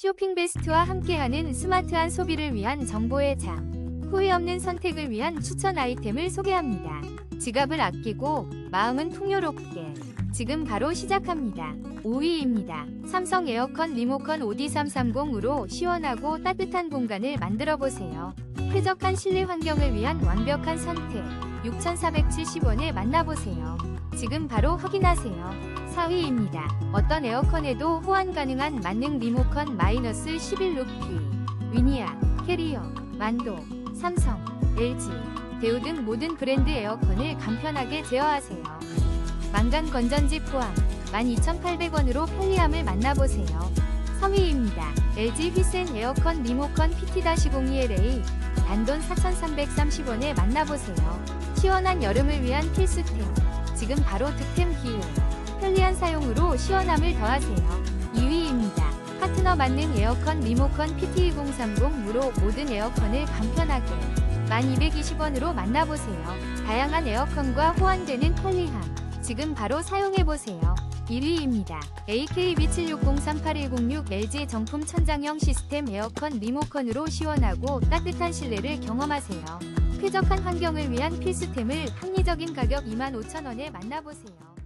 쇼핑 베스트와 함께하는 스마트한 소비를 위한 정보의 장. 후회 없는 선택을 위한 추천 아이템을 소개합니다. 지갑을 아끼고 마음은 풍요롭게. 지금 바로 시작합니다. 5위입니다. 삼성 에어컨 리모컨 OD330으로 시원하고 따뜻한 공간을 만들어 보세요. 쾌적한 실내 환경을 위한 완벽한 선택. 6,470원에 만나보세요. 지금 바로 확인하세요. 4위입니다. 어떤 에어컨에도 호환 가능한 만능 리모컨 마이너스 11루피. 위니아, 캐리어, 만도, 삼성, LG, 대우 등 모든 브랜드 에어컨을 간편하게 제어하세요. 망간 건전지 포함 12,800원으로 편리함을 만나보세요. 3위입니다. LG 휘센 에어컨 리모컨 PT-02LA 단돈 4,330원에 만나보세요. 시원한 여름을 위한 필수템. 지금 바로 득템 기회. 편리한 사용으로 시원함을 더하세요. 2위입니다. 파트너 만능 에어컨 리모컨 PT2030으로 모든 에어컨을 간편하게 1220원으로 만나보세요. 다양한 에어컨과 호환되는 편리함. 지금 바로 사용해보세요. 1위입니다. AK B76038106 LG 정품 천장형 시스템 에어컨 리모컨으로 시원하고 따뜻한 실내를 경험하세요. 쾌적한 환경을 위한 필수템을 합리적인 가격 25,000원에 만나보세요.